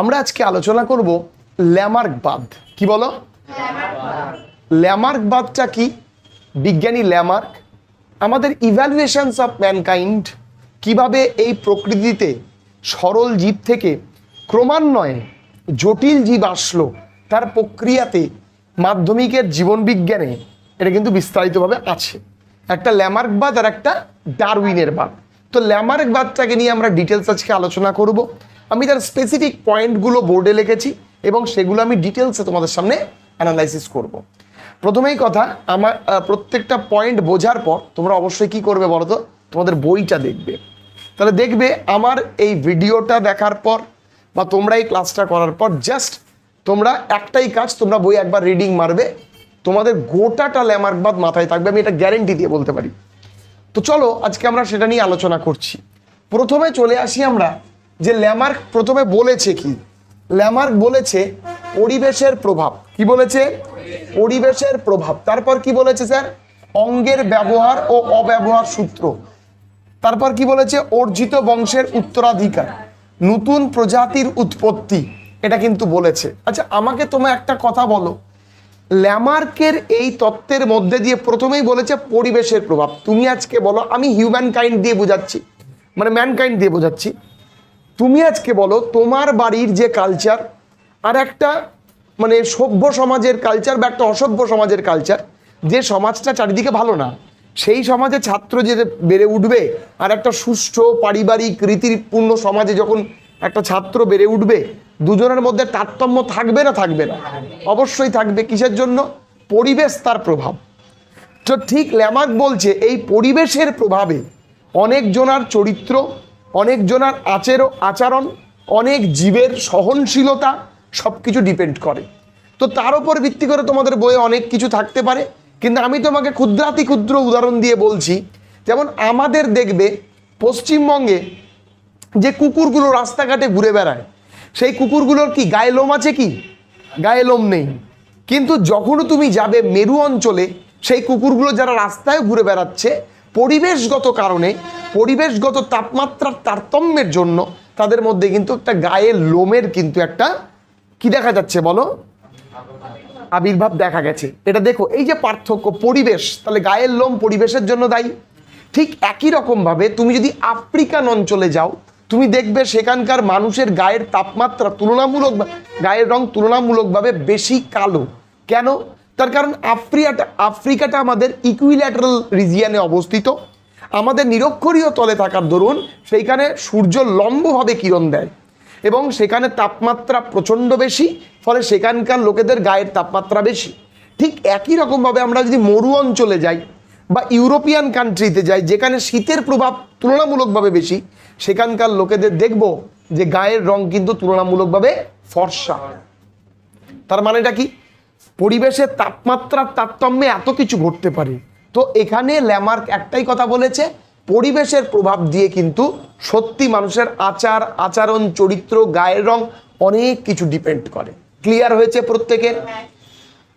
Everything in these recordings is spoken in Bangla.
আমরা আজকে আলোচনা করব ল্যামার্কবাদ। কি বলো? ল্যামার্কবাদটা কি? বিজ্ঞানী ল্যামার্ক, আমাদের ইভ্যালুয়েশনস অফ ম্যানকাইন্ড কীভাবে এই প্রকৃতিতে সরল জীব থেকে ক্রমান্বয়ে জটিল জীব আসলো, তার প্রক্রিয়াতে মাধ্যমিকের জীবন বিজ্ঞানে এটা কিন্তু বিস্তারিতভাবে আছে। একটা ল্যামার্কবাদ আর একটা ডারউইনের বাদ। তো ল্যামার্কবাদটাকে নিয়ে আমরা ডিটেলস আজকে আলোচনা করব। আমি তার স্পেসিফিক পয়েন্টগুলো বোর্ডে লিখেছি এবং সেগুলো আমি ডিটেলসে তোমাদের সামনে অ্যানালাইসিস করব। প্রথমেই কথা, আমার প্রত্যেকটা পয়েন্ট বোঝার পর তোমরা অবশ্যই কি করবে বলো তো? তোমাদের বইটা দেখবে। তাহলে দেখবে আমার এই ভিডিওটা দেখার পর বা তোমরা এই ক্লাসটা করার পর জাস্ট তোমরা একটাই কাজ, তোমরা বই একবার রিডিং মারবে। তোমাদের গোটাটা ল্যামার্কবাদ মাথায় থাকবে, আমি এটা গ্যারেন্টি দিয়ে বলতে পারি। তো চলো, আজকে আমরা সেটা নিয়ে আলোচনা করছি। প্রথমে চলে আসি আমরা যে ল্যামার্ক প্রথমে বলেছে কি? ল্যামার্ক বলেছে পরিবেশের প্রভাব। কি বলেছে? পরিবেশের প্রভাব। তারপর কি বলেছে স্যার? অঙ্গের ব্যবহার ও অব্যবহার সূত্র। তারপর কি বলেছে? অর্জিত বংশের উত্তরাধিকার। নতুন প্রজাতির উৎপত্তি। এটা কিন্তু বলেছে। আচ্ছা আমাকে তোমার একটা কথা বলো। ল্যামার্কের এই তত্ত্বের মধ্যে দিয়ে প্রথমেই বলেছে পরিবেশের প্রভাব। তুমি আজকে বলো, আমি হিউম্যান কাইন্ড দিয়ে বোঝাচ্ছি। মানে ম্যানকাইন্ড দিয়ে বোঝাচ্ছি। তুমি আজকে বলো, তোমার বাড়ির যে কালচার আর একটা মানে সভ্য সমাজের কালচার বা একটা অসভ্য সমাজের কালচার যে সমাজটা চারিদিকে ভালো না, সেই সমাজে ছাত্র যে বেড়ে উঠবে আর একটা সুষ্ঠ পারিবারিক রীতিপূর্ণ সমাজে যখন একটা ছাত্র বেড়ে উঠবে, দুজনের মধ্যে তারতম্য থাকবে না থাকবে না? অবশ্যই থাকবে। কিসের জন্য? পরিবেশ তার প্রভাব। তো ঠিক ল্যামার্ক বলছে, এই পরিবেশের প্রভাবে অনেকজনার চরিত্র অনেকজনার আচের আচরণ, অনেক জীবের সহনশীলতা সব কিছু ডিপেন্ড করে। তো তার উপর ভিত্তি করে তোমাদের বইয়ে অনেক কিছু থাকতে পারে, কিন্তু আমি তোমাকে ক্ষুদ্রাতি ক্ষুদ্র উদাহরণ দিয়ে বলছি, যেমন আমাদের দেখবে পশ্চিমবঙ্গে যে কুকুরগুলো রাস্তাঘাটে ঘুরে বেড়ায়, সেই কুকুরগুলোর কি গায়ে লোম আছে কি? গায়ে লোম নেই। কিন্তু যখন তুমি যাবে মেরু অঞ্চলে, সেই কুকুরগুলো যারা রাস্তায় ঘুরে বেড়াচ্ছে, পরিবেশগত কারণে পরিবেশগত তাপমাত্রার তারতম্যের জন্য তাদের মধ্যে কিন্তু একটা গায়ে লোমের কিন্তু একটা কি দেখা যাচ্ছে বলো? আবির্ভাব দেখা গেছে। এটা দেখো, এই যে পার্থক্য, পরিবেশ, তাহলে গায়ের লোম পরিবেশের জন্য দায়ী। ঠিক একই রকমভাবে তুমি যদি আফ্রিকান অঞ্চলে যাও, তুমি দেখবে সেখানকার মানুষের গায়ের তাপমাত্রা তুলনামূলক গায়ের রং তুলনামূলকভাবে বেশি কালো। কেন? তার কারণ আফ্রিকাটা আফ্রিকাটা আমাদের ইকুইল্যাটারাল রিজিয়ানে অবস্থিত। আমাদের নিরক্ষরীয় তলে থাকার দরুন সেইখানে সূর্য লম্বভাবে কিরণ দেয় এবং সেখানে তাপমাত্রা প্রচণ্ড বেশি, ফলে সেখানকার লোকেদের গায়ের তাপমাত্রা বেশি। ঠিক একই রকমভাবে আমরা যদি মরু অঞ্চলে যাই বা ইউরোপিয়ান কান্ট্রিতে যাই, যেখানে শীতের প্রভাব তুলনামূলকভাবে বেশি, সেখানকার লোকেদের দেখব যে গায়ের রং কিন্তু তুলনামূলকভাবে ফর্সা। তার মানেটা কি? পরিবেশের তাপমাত্রার তারতম্যে এত কিছু ঘটতে পারে। তো এখানে ল্যামার্ক একটাই কথা বলেছে, পরিবেশের প্রভাব দিয়ে কিন্তু সত্যি মানুষের আচার, আচরণ, চরিত্র, গায়ের রং অনেক কিছু ডিপেন্ড করে। ক্লিয়ার হয়েছে প্রত্যেকের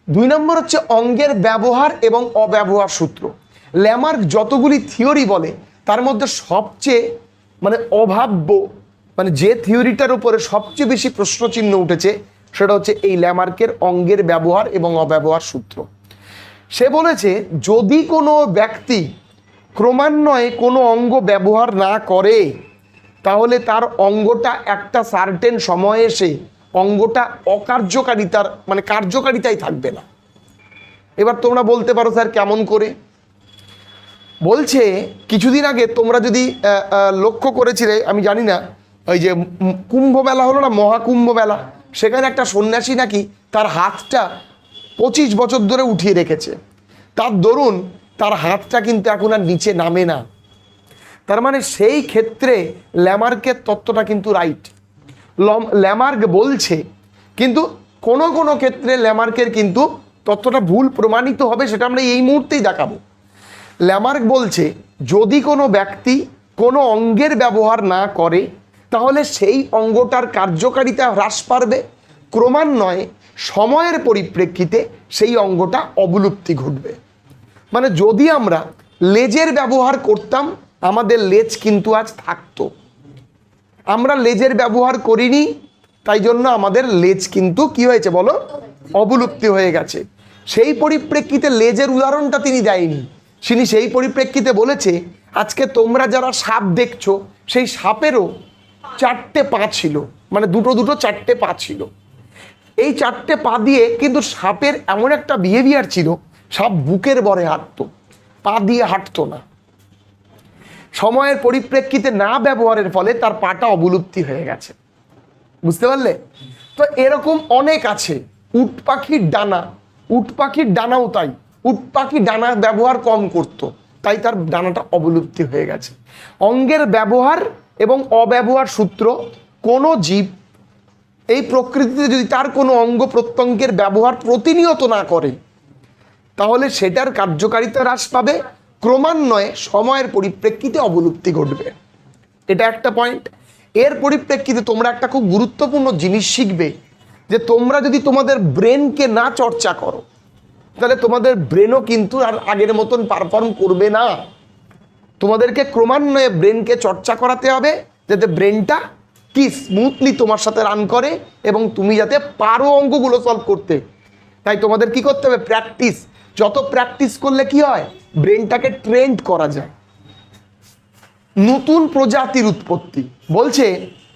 দুই নম্বর হচ্ছে অঙ্গের ব্যবহার এবং অব্যবহার সূত্র। ল্যামার্ক যতগুলি থিওরি বলে, তার মধ্যে সবচেয়ে মানে অভাব্য মানে যে থিওরিটার উপরে সবচেয়ে বেশি প্রশ্নচিহ্ন উঠেছে, সেটা হচ্ছে এই ল্যামার্কের অঙ্গের ব্যবহার এবং অব্যবহার সূত্র। সে বলেছে, যদি কোনো ব্যক্তি ক্রমান্বয়ে কোনো অঙ্গ ব্যবহার না করে, তাহলে তার অঙ্গটা একটা সার্টেন সময়ে এসে অঙ্গটা অকার্যকারিতার মানে কার্যকারিতাই থাকবে না। এবার তোমরা বলতে পারো, স্যার, কেমন করে? বলছে, কিছুদিন আগে তোমরা যদি লক্ষ্য করেছিলে, আমি জানি না, ওই যে কুম্ভ মেলা হলো না, মহাকুম্ভ মেলা, সেখানে একটা সন্ন্যাসী নাকি তার হাতটা পঁচিশ বছর ধরে উঠিয়ে রেখেছে। তার দরুন তার হাতটা কিন্তু এখন আর নিচে নামে না। তার মানে সেই ক্ষেত্রে ল্যামার্কের তত্ত্বটা কিন্তু রাইট। লম, ল্যামার্ক বলছে, কিন্তু কোনো কোনো ক্ষেত্রে ল্যামার্কের কিন্তু তত্ত্বটা ভুল প্রমাণিত হবে সেটা আমরা এই মুহূর্তেই দেখাবো। ল্যামার্ক বলছে, যদি কোনো ব্যক্তি কোনো অঙ্গের ব্যবহার না করে, তাহলে সেই অঙ্গটার কার্যকারিতা হ্রাস পারবে। ক্রমান্বয়ে সময়ের পরিপ্রেক্ষিতে সেই অঙ্গটা অবলুপ্তি ঘটবে। মানে যদি আমরা লেজের ব্যবহার করতাম, আমাদের লেজ কিন্তু আজ থাকতো। আমরা লেজের ব্যবহার করিনি, তাই জন্য আমাদের লেজ কিন্তু কি হয়েছে বলো? অবলুপ্তি হয়ে গেছে। সেই পরিপ্রেক্ষিতে লেজের উদাহরণটা তিনি দেয়নি। তিনি সেই পরিপ্রেক্ষিতে বলেছে, আজকে তোমরা যারা সাপ দেখছ, সেই সাপেরও চারটে পা ছিল। মানে দুটো দুটো চারটে পা ছিল। এই চারটে পা দিয়ে কিন্তু সাপের এমন একটা বিহেভিয়ার ছিল, সাপ বুকের বরে হাঁটতো। পা দিয়ে হাঁটতো না। সময়ের পরিপ্রেক্ষিতে না ব্যবহারের ফলে তার পাটা অবলুপ্তি হয়ে গেছে। বুঝতে পারলে? তো এরকম অনেক আছে। উট পাখির ডানা, উট পাখির ডানাও তাই। উট পাখি ডানা ব্যবহার কম করত, তাই তার ডানাটা অবলুপ্তি হয়ে গেছে। অঙ্গের ব্যবহার এবং অব্যবহার সূত্র কোনো জীব এই প্রকৃতিতে যদি তার কোনো অঙ্গ প্রত্যঙ্গের ব্যবহার প্রতিনিয়ত না করে, তাহলে সেটার কার্যকারিতা হ্রাস পাবে, ক্রমান্বয়ে সময়ের পরিপ্রেক্ষিতে অবলুপ্তি ঘটবে। এটা একটা পয়েন্ট এর পরিপ্রেক্ষিতে তোমরা একটা খুব গুরুত্বপূর্ণ জিনিস শিখবে, যে তোমরা যদি তোমাদের ব্রেনকে না চর্চা করো, তাহলে তোমাদের ব্রেনও কিন্তু আর আগের মতন পারফর্ম করবে না। তোমাদেরকে ক্রমান্বয়ে ব্রেনকে চর্চা করাতে হবে, যাতে ব্রেনটা কি স্মুথলি তোমার সাথে রান করে এবং তুমি যাতে পারো অঙ্কগুলো সলভ করতে। তাই তোমাদের কি করতে হবে? প্র্যাকটিস যত প্র্যাকটিস করলে কি হয়? ব্রেনটাকে ট্রেন্ড করা যায়। নতুন প্রজাতির উৎপত্তি। বলছে,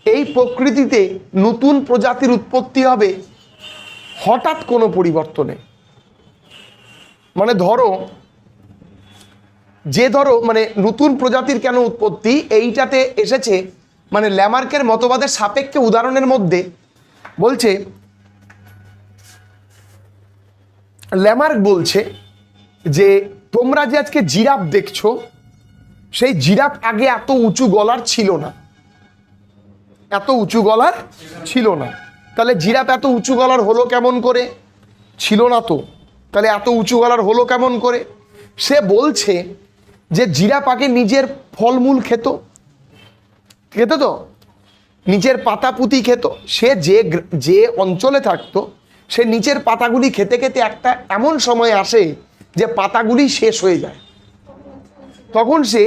এই প্রকৃতিতে নতুন প্রজাতির উৎপত্তি হবে হঠাৎ কোনো পরিবর্তনে। মানে ধরো, যে ধরো মানে নতুন প্রজাতির কেন উৎপত্তি? এইটাতে এসেছে মানে ল্যামার্কের মতবাদের সাপেক্ষে উদাহরণের মধ্যে বলছে, ল্যামার্ক বলছে যে, তোমরা যে আজকে জিরাফ দেখছ, সেই জিরাফ আগে এত উঁচু গলার ছিল না। এত উঁচু গলার ছিল না। তাহলে জিরাফ এত উঁচু গলার হলো কেমন করে? ছিল না তো। তাহলে এত উঁচু গলার হলো কেমন করে? সে বলছে যে, জিরাফ আগে নিজের ফলমূল খেত খেত তো? নিচের পাতা পুঁতি খেত। সে যে যে অঞ্চলে থাকতো, সে নিচের পাতাগুলি খেতে খেতে একটা এমন সময় আসে যে পাতাগুলি শেষ হয়ে যায়। তখন সে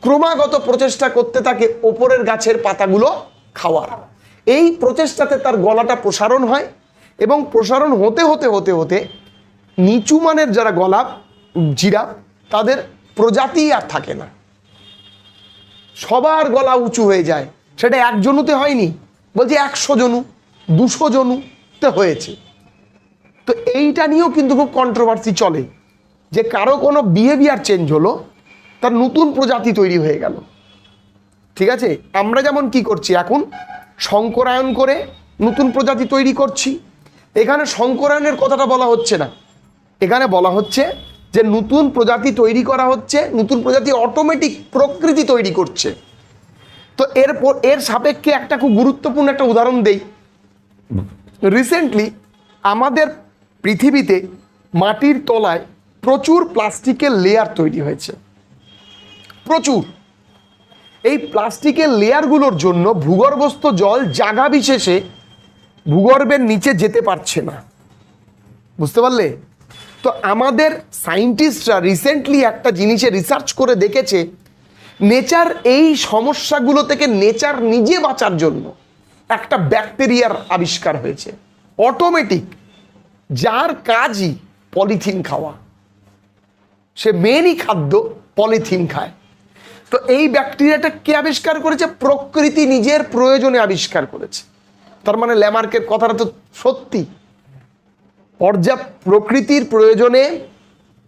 ক্রমাগত প্রচেষ্টা করতে থাকে ওপরের গাছের পাতাগুলো খাওয়ার। এই প্রচেষ্টাতে তার গলাটা প্রসারণ হয় এবং প্রসারণ হতে হতে হতে হতে নিচু মানের যারা গলা জিরাফ তাদের প্রজাতি আর থাকে না। সবার গলা উঁচু হয়ে যায়। সেটা একজনুতে হয়নি, বলছি একশো জনু, দুশো জনুতে হয়েছে। তো এইটা নিয়েও কিন্তু খুব কন্ট্রোভার্সি চলে, যে কারও কোনো বিহেভিয়ার চেঞ্জ হলো, তার নতুন প্রজাতি তৈরি হয়ে গেল। ঠিক আছে? আমরা যেমন কি করছি, এখন সংকরায়ন করে নতুন প্রজাতি তৈরি করছি। এখানে সংকরায়নের কথাটা বলা হচ্ছে না। এখানে বলা হচ্ছে যে নতুন প্রজাতি তৈরি করা হচ্ছে, নতুন প্রজাতি অটোমেটিক প্রকৃতি তৈরি করছে। তো এরপর এর সাপেক্ষে একটা খুব গুরুত্বপূর্ণ একটা উদাহরণ দেই। রিসেন্টলি আমাদের পৃথিবীতে মাটির তলায় প্রচুর প্লাস্টিকের লেয়ার তৈরি হয়েছে। প্রচুর। এই প্লাস্টিকের লেয়ারগুলোর জন্য ভূগর্ভস্থ জল জাগা বিশেষে ভূগর্ভের নিচে যেতে পারছে না। বুঝতে পারলে? তো আমাদের সায়েন্টিস্টরা রিসেন্টলি একটা জিনিসে রিসার্চ করে দেখেছে নেচার এই সমস্যাগুলো থেকে নেচার নিজে বাঁচার জন্য একটা ব্যাকটেরিয়ার আবিষ্কার হয়েছে। অটোমেটিক যার কাজই পলিথিন খাওয়া। সে মেনই খাদ্য পলিথিন খায়। তো এই ব্যাকটেরিয়াটা কে আবিষ্কার করেছে? প্রকৃতি নিজের প্রয়োজনে আবিষ্কার করেছে। তার মানে ল্যামার্কের কথাটা তো সত্যি। পর্যাপ্ত প্রকৃতির প্রয়োজনে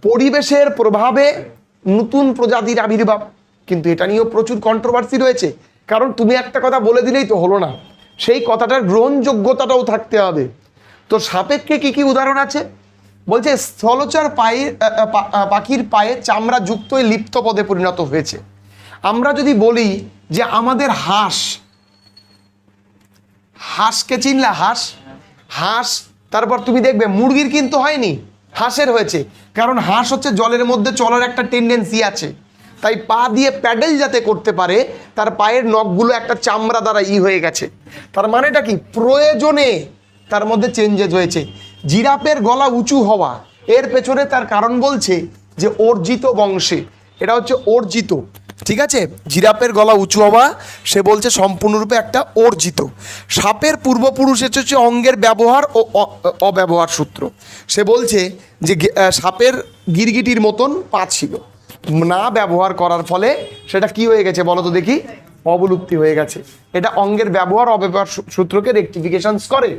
পরিবেশের প্রভাবে নতুন প্রজাতির আবির্ভাব। কিন্তু এটা নিয়েও প্রচুর কন্ট্রোভার্সি রয়েছে। কারণ তুমি একটা কথা বলে দিলেই তো হলো না। সেই কথাটার গ্রহণযোগ্যতাটাও থাকতে হবে। তো সাপেক্ষে কি কি উদাহরণ আছে? বলছে, স্থলচর পায়ে পাখির পায়ে চামড়া যুক্ত লিপ্ত পদে পরিণত হয়েছে। আমরা যদি বলি যে আমাদের হাঁস, হাঁসকে চিনলা হাঁস? হাঁস তারপর তুমি দেখবে মুরগির কিন্তু হয়নি, হাঁসের হয়েছে। কারণ হাঁস হচ্ছে জলের মধ্যে চলার একটা টেন্ডেন্সি আছে। তাই পা দিয়ে প্যাডেল যাতে করতে পারে, তার পায়ের নখগুলো একটা চামড়া দ্বারা ই হয়ে গেছে। তার মানেটা কি? প্রয়োজনে তার মধ্যে চেঞ্জেস হয়েছে। জিরাফের গলা উঁচু হওয়া, এর পেছনে তার কারণ বলছে যে অর্জিত বংশে। এটা হচ্ছে অর্জিত। ঠিক আছে? জিরাফের গলা উঁচু হওয়া, সে বলছে সম্পূর্ণরূপে একটা অর্জিত। সাপের পূর্বপুরুষ হচ্ছে অঙ্গের ব্যবহার ও অব্যবহার সূত্র। সে বলছে যে সাপের গিরগিটির মতন পা ছিল। না ব্যবহার করার ফলে সেটা কি হয়ে গেছে বলো তো দেখি? অবলুপ্তি হয়ে গেছে। এটা অঙ্গের ব্যবহার অব্যবহার সূত্রকে রেক্টিফিকেশনস করে।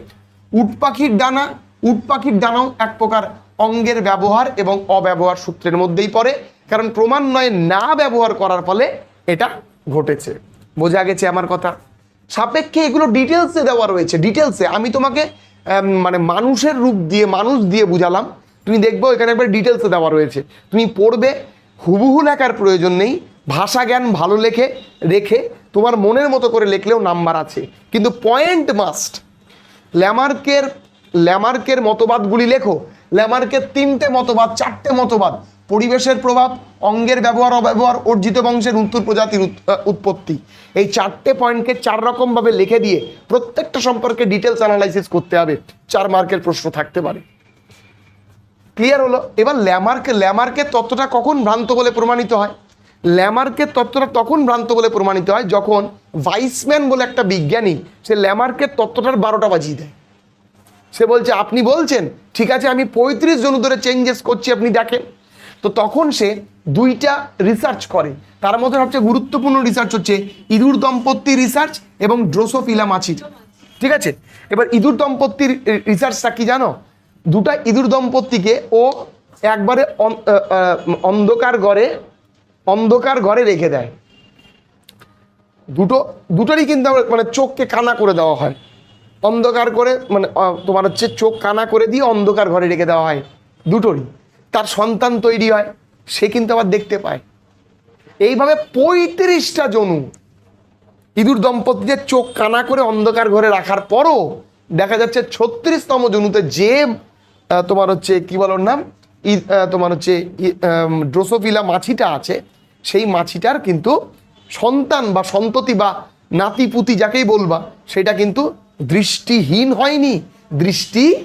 উট পাখির ডানা, উট পাখির ডানাও এক প্রকার অঙ্গের ব্যবহার এবং অব্যবহার সূত্রের মধ্যেই পড়ে, কারণ ক্রমান্বয়ে না ব্যবহার করার ফলে এটা ঘটেছে। বোঝা গেছে আমার কথা? সাপেক্ষে এগুলো ডিটেলসে দেওয়া রয়েছে। ডিটেলসে আমি তোমাকে মানে মানুষের রূপ দিয়ে, মানুষ দিয়ে বুঝালাম। তুমি দেখব এখানে একবার ডিটেলসে দেওয়া রয়েছে। তুমি পড়বে, হুবহু লেখার প্রয়োজন নেই। ভাষা জ্ঞান ভালো লেখে, রেখে, তোমার মনের মতো করে লিখলেও নাম্বার আছে। কিন্তু পয়েন্ট মাস্ট ল্যামার্কের ল্যামার্কের মতবাদগুলি লেখো। ল্যামার্কের তিনটে মতবাদ, চারটে মতবাদ। পরিবেশের প্রভাব, অঙ্গের ব্যবহার, অব্যবহার, অর্জিত বংশের উত্তর প্রজাতির উৎপত্তি। এই চারটে পয়েন্টকে চার রকমভাবে লিখে দিয়ে প্রত্যেকটা সম্পর্কে ডিটেলস অ্যানালাইসিস করতে হবে। চার মার্কের প্রশ্ন থাকতে পারে। ক্লিয়ার হলো? এবার ল্যামার্কে ল্যামার্কের তত্ত্বটা কখন ভ্রান্ত বলে প্রমাণিত হয়? ল্যামার্কের তত্ত্বটা তখন ভ্রান্ত বলে প্রমাণিত হয় যখন ভাইসম্যান বলে একটা বিজ্ঞানী, সে ল্যামার্কের তত্ত্বটার বারোটা বাজিয়ে দেয়। সে বলছে, আপনি বলছেন, ঠিক আছে, আমি পঁয়ত্রিশ জন ধরে চেঞ্জেস করছি, আপনি দেখেন। তো তখন সে দুইটা রিসার্চ করে। তার মধ্যে সবচেয়ে গুরুত্বপূর্ণ রিসার্চ হচ্ছে ইঁদুর দম্পতি রিসার্চ এবং ড্রোসোফিলা মাছির। ঠিক আছে? এবার ইঁদুর দম্পতির রিসার্চটা কি জানো? দুটা ইঁদুর দম্পতিকে ও একবারে অন্ধকার ঘরে অন্ধকার ঘরে রেখে দেয়। দুটো দুটোরই কিন্তু মানে চোখকে কানা করে দেওয়া হয়। অন্ধকার করে মানে তোমার হচ্ছে চোখ কানা করে দিয়ে অন্ধকার ঘরে রেখে দেওয়া হয় দুটোরই। তার সন্তান তৈরি হয়, সে কিন্তু আবার দেখতে পায়। এইভাবে পঁয়ত্রিশটা জনু ইঁদুর দম্পতিদের চোখ কানা করে অন্ধকার ঘরে রাখার পরও দেখা যাচ্ছে ছত্রিশতম জনুতে যে তোমার হচ্ছে, কি বলার নাম? তোমার হচ্ছে ড্রোসোফিলা মাছিটা আছে, সেই মাছিটার কিন্তু সন্তান বা সন্ততি বা নাতি নাতিপুতি যাকেই বলবা, সেটা কিন্তু দৃষ্টিহীন হয়নি, দৃষ্টি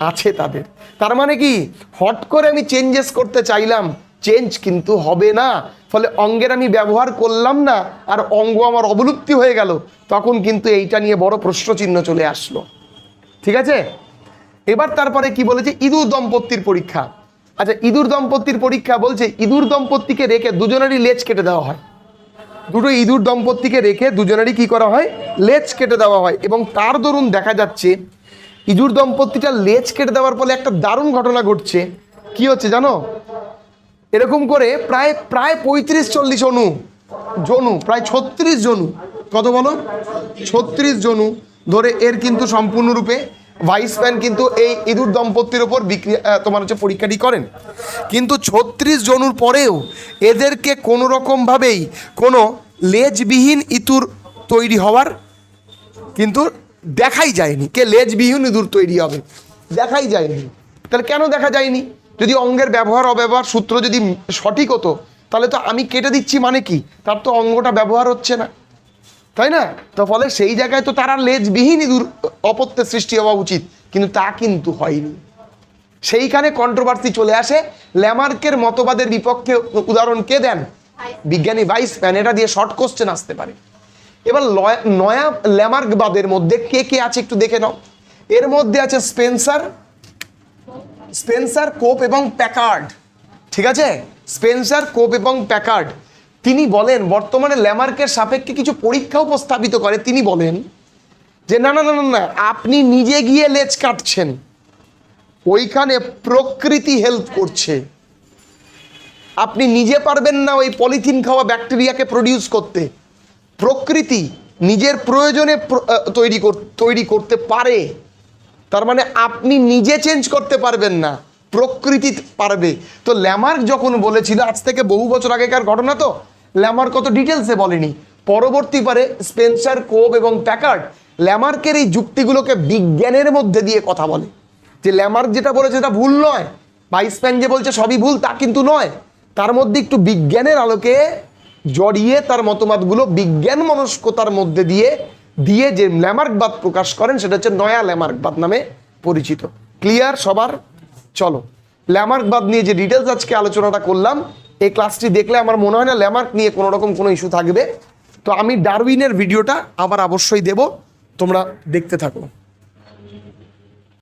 আছে তাদের। তার মানে কি? হট করে আমি চেঞ্জেস করতে চাইলাম চেঞ্জ কিন্তু হবে না। ফলে অঙ্গের আমি ব্যবহার করলাম না, আর অঙ্গ আমার অবলুপ্তি হয়ে গেল। তখন কিন্তু এইটা নিয়ে বড় প্রশ্নচিহ্ন চলে আসলো। ঠিক আছে? এবার তারপরে কি বলেছে? ইঁদুর দম্পতির পরীক্ষা। আচ্ছা ইঁদুর দম্পতির পরীক্ষা বলছে, ইঁদুর দম্পতিকে রেখে দুজনেরই লেজ কেটে দেওয়া হয়। দুটো ইঁদুর দম্পতিকে রেখে দুজনেরই কি করা হয়? লেজ কেটে দেওয়া হয়। এবং তার দরুন দেখা যাচ্ছে, ইঁদুর দম্পতিটা লেজ কেটে দেওয়ার ফলে একটা দারুণ ঘটনা ঘটছে। কি হচ্ছে জানো? এরকম করে প্রায় প্রায় পঁয়ত্রিশ, চল্লিশ অনু জনু, প্রায় ছত্রিশ জনু, কত বলো? ছত্রিশ জনু ধরে এর কিন্তু সম্পূর্ণরূপে ভাইসম্যান কিন্তু এই ইঁদুর দম্পতির ওপর বিক্রি তোমার হচ্ছে পরীক্ষাটি করেন। কিন্তু ছত্রিশ জনুর পরেও এদেরকে কোনো রকমভাবেই কোনো লেজবিহীন ইঁতুর তৈরি হওয়ার কিন্তু দেখাই যায়নি। কে লেজবিহীন ইঁদুর তৈরি হবে? দেখাই যায়নি। তাহলে কেন দেখা যায়নি? যদি অঙ্গের ব্যবহার, অব্যবহার সূত্র যদি সঠিক হতো, তাহলে তো আমি কেটে দিচ্ছি মানে কি? তার তো অঙ্গটা ব্যবহার হচ্ছে না। তাই না? তো ফলে সেই জায়গায় তো তারা লেজবিহীন ইঁদুর, অপত্যের সৃষ্টি হওয়া উচিত। কিন্তু তা কিন্তু হয়নি। সেইখানে কন্ট্রোভার্সি চলে আসে। ল্যামার্কের মতবাদের বিপক্ষে উদাহরণ কে দেন? বিজ্ঞানী ভাইস প্যান এটা দিয়ে শর্ট কোশ্চেন আসতে পারে। এবার নয়া ল্যামার্কবাদের মধ্যে কে কে আছে একটু দেখে নাও। এর মধ্যে আছে স্পেন্সার স্পেন্সার, কোপ এবং প্যাকার্ড। ঠিক আছে? স্পেন্সার, কোপ এবং প্যাকার্ড। তিনি বলেন, বর্তমানে ল্যামার্কের সাপেক্ষে কিছু পরীক্ষা উপস্থাপিত করে। তিনি বলেন যে, না না না না আপনি নিজে গিয়ে লেজ কাটছেন। ওইখানে প্রকৃতি হেল্প করছে। আপনি নিজে পারবেন না ওই পলিথিন খাওয়া ব্যাকটেরিয়াকে প্রডিউস করতে। প্রকৃতি নিজের প্রয়োজনে প্র- তৈরি তৈরি করতে পারে। তার মানে আপনি নিজে চেঞ্জ করতে পারবেন না, প্রকৃতি পারবে। তো ল্যামার্ক যখন বলেছিল, আজ থেকে বহু বছর আগেকার ঘটনা তো ল্যামার্ক কত ডিটেলসে বলেনি। পরবর্তী পারে স্পেন্সার, কোব এবং প্যাকার্ড ল্যামার্কের এই যুক্তিগুলোকে বিজ্ঞানের মধ্যে দিয়ে কথা বলে। যে ল্যামার্ক যেটা বলেছে সেটা ভুল নয় ভাইসপ্যান যে বলছে সবই ভুল, তা কিন্তু নয়। তার মধ্যে একটু বিজ্ঞানের আলোকে জড়িয়ে তার মতামতগুলো বিজ্ঞান মনস্কতার মধ্যে দিয়ে দিয়ে যে ল্যামার্কবাদ প্রকাশ করেন, সেটা হচ্ছে নয়া ল্যামার্কবাদ নামে পরিচিত। ক্লিয়ার সবার? চলো। ল্যামার্কবাদ নিয়ে যে ডিটেলস আজকে আলোচনাটা করলাম এই ক্লাসটি দেখলে আমার মনে হয় না ল্যামার্ক নিয়ে কোনো রকম কোনো ইস্যু থাকবে। তো আমি ডারউইনের ভিডিওটা আবার অবশ্যই দেব। তোমরা দেখতে থাকো।